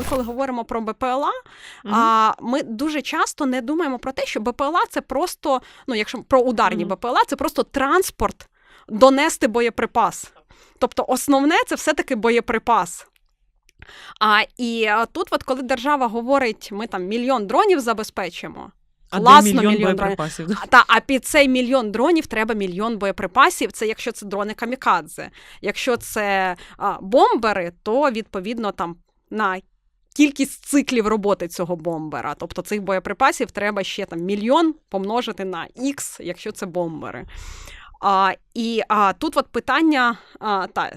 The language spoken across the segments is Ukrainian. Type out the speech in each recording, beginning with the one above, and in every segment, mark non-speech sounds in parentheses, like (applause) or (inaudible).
ми коли говоримо про БПЛА, а, ми дуже часто не думаємо про те, що БПЛА це просто, ну якщо про ударні Мгм. БПЛА, це просто транспорт донести боєприпас. Тобто, основне це все-таки боєприпас. А і тут, от коли держава говорить, ми там мільйон дронів забезпечимо. А класно, мільйон, мільйон боєприпасів? А, та, а під цей мільйон дронів треба мільйон боєприпасів. Це якщо це дрони камікадзе. Якщо це а, бомбери, то відповідно там на кількість циклів роботи цього бомбера. Тобто цих боєприпасів треба ще там мільйон помножити на X, якщо це бомбери. А, і а, тут от питання. А, та,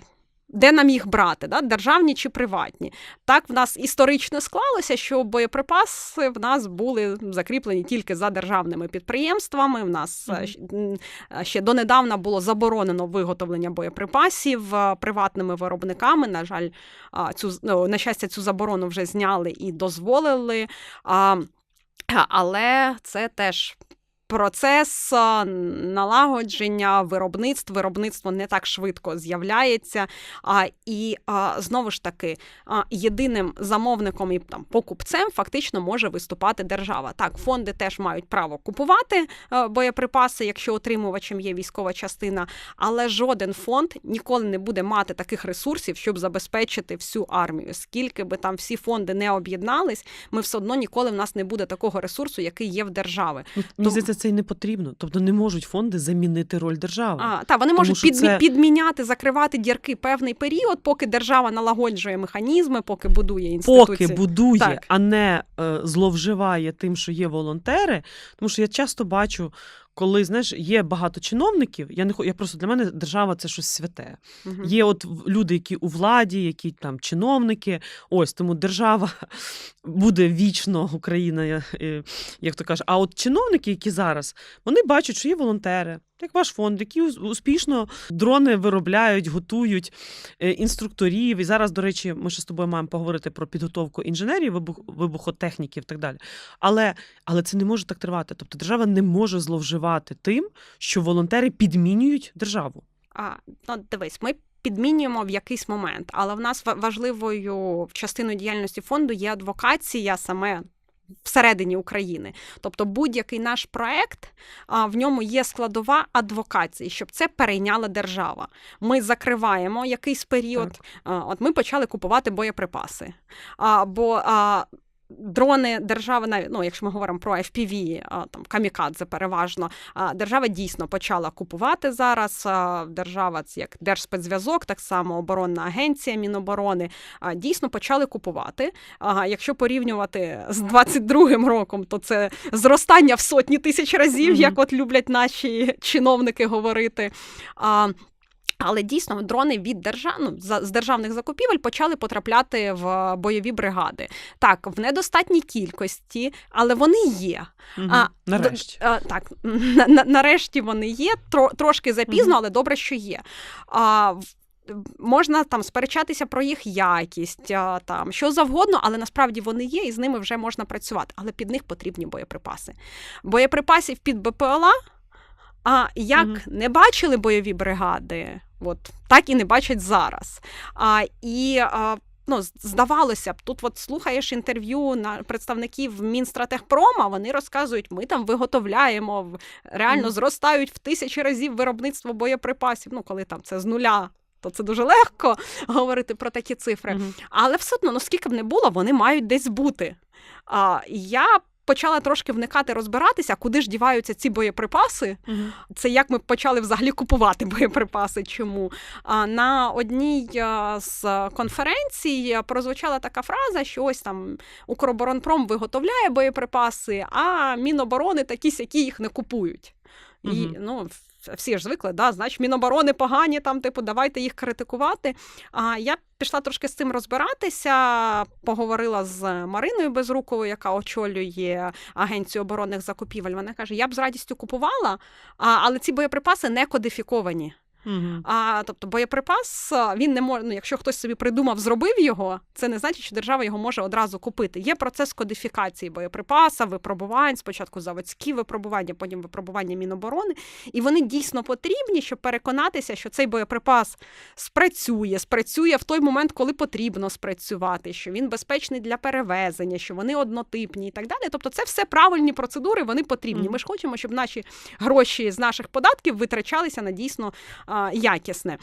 де нам їх брати, да? державні чи приватні? Так в нас історично склалося, що боєприпаси в нас були закріплені тільки за державними підприємствами. В нас е, ще донедавна було заборонено виготовлення боєприпасів е, приватними виробниками. На жаль, цю на щастя, цю заборону вже зняли і дозволили. Але це теж. Процес налагодження виробництв, виробництво не так швидко з'являється. А, і знову ж таки, єдиним замовником і там покупцем фактично може виступати держава. Так, фонди теж мають право купувати е, боєприпаси, якщо отримувачем є військова частина, але жоден фонд ніколи не буде мати таких ресурсів, щоб забезпечити всю армію. Скільки би там всі фонди не об'єднались, ми все одно ніколи в нас не буде такого ресурсу, який є в держави. Здається, це й не потрібно. Тобто не можуть фонди замінити роль держави. А, та вони можуть підмі- це- підміняти, закривати дірки певний період, поки держава налагоджує механізми, поки будує інституції. Поки будує, Так. а не е, зловживає тим, що є волонтери. Тому що я часто бачу, коли знаєш, є багато чиновників. Я не я просто для мене держава це щось святе. Мгм. Є от люди, які у владі, які там чиновники. Ось тому держава (laughs) буде вічно Україна, е, як то кажуть. А от чиновники, які зараз, вони бачать, що є волонтери. Як ваш фонд, які успішно дрони виробляють, готують е, інструкторів. І зараз, до речі, ми ще з тобою маємо поговорити про підготовку інженерів, вибух, вибухотехніків і так далі. Але, але це не може так тривати. Тобто держава не може зловживати тим, що волонтери підмінюють державу. А, ну, дивись, ми підмінюємо в якийсь момент, але в нас важливою частиною діяльності фонду є адвокація саме. Всередині України, тобто будь-який наш проект, в ньому є складова адвокації, щоб це перейняла держава. Ми закриваємо якийсь період. А, От ми почали купувати боєприпаси. Бо дрони держави, навіть ну, якщо ми говоримо про FPV, там камікадзе переважно, держава дійсно почала купувати зараз. Держава, це як Держспецзв'язок, так само оборонна агенція Міноборони, дійсно почали купувати. Якщо порівнювати з 22-м роком, то це зростання в сотні тисяч разів, як от люблять наші чиновники говорити. Але дійсно дрони від держав... ну, з державних закупівель почали потрапляти в бойові бригади. Так, в недостатній кількості, але вони є. Мгм. А, Нарешті. а, так, (laughs) на, на- нарешті вони є. Тро, трошки запізно, Мгм. але добре, що є. А, Можна там сперечатися про їх якість, там що завгодно, але насправді вони є, і з ними вже можна працювати. Але під них потрібні боєприпаси. Боєприпасів під БПЛА. А як Мгм. не бачили бойові бригади, от так і не бачать зараз. А, і а, ну, здавалося б, тут от слухаєш інтерв'ю на представників Мінстратегпрома, вони розказують, ми там виготовляємо, реально Мгм. зростають в тисячі разів виробництво боєприпасів. Ну, коли там це з нуля. То це дуже легко (laughs) говорити про такі цифри. Мгм. Але все одно, ну скільки б не було, вони мають десь бути. А, я почала трошки вникати, розбиратися, куди ж діваються ці боєприпаси. Мгм. Це як ми почали взагалі купувати боєприпаси. Чому? На одній з конференцій прозвучала така фраза, що ось там Укроборонпром виготовляє боєприпаси, а Міноборони такі сякі їх не купують. І ну, всі ж звикли, да, значить, Міноборони погані, там, типу, давайте їх критикувати. А я пішла трошки з цим розбиратися, поговорила з Мариною Безруковою, яка очолює Агенцію оборонних закупівель. Вона каже: я б з радістю купувала, але ці боєприпаси не кодифіковані. А тобто боєприпас він не може. Ну, якщо хтось собі придумав, зробив його, це не значить, що держава його може одразу купити. Є процес кодифікації боєприпаса, випробувань, спочатку заводські випробування, потім випробування Міноборони. І вони дійсно потрібні, щоб переконатися, що цей боєприпас спрацює, спрацює в той момент, коли потрібно спрацювати, що він безпечний для перевезення, що вони однотипні і так далі. Тобто, це все правильні процедури, вони потрібні. Ми ж хочемо, щоб наші гроші з наших податків витрачалися на дійсно якісне.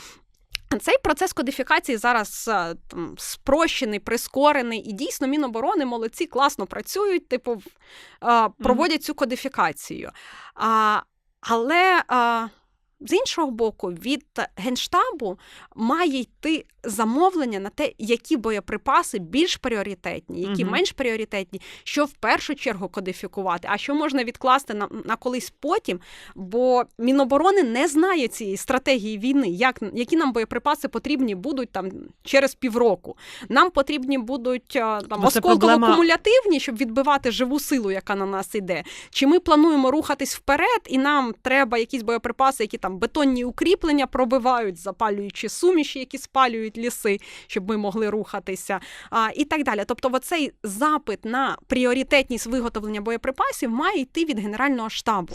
Цей процес кодифікації зараз там, спрощений, прискорений, і дійсно Міноборони молодці класно працюють, типу, проводять mm-hmm. цю кодифікацію. А, але а, з іншого боку, від Генштабу має йти замовлення на те, які боєприпаси більш пріоритетні, які Мгм. менш пріоритетні, що в першу чергу кодифікувати, а що можна відкласти на, на колись потім, бо Міноборони не знає цієї стратегії війни, як, які нам боєприпаси потрібні будуть там через півроку. Нам потрібні будуть там Бо це проблема- осколково-кумулятивні, щоб відбивати живу силу, яка на нас іде. Чи ми плануємо рухатись вперед, і нам треба якісь боєприпаси, які там бетонні укріплення пробивають, запалюючи суміші, які спалюють ліси, щоб ми могли рухатися, а, і так далі. Тобто, оцей запит на пріоритетність виготовлення боєприпасів має йти від Генерального штабу.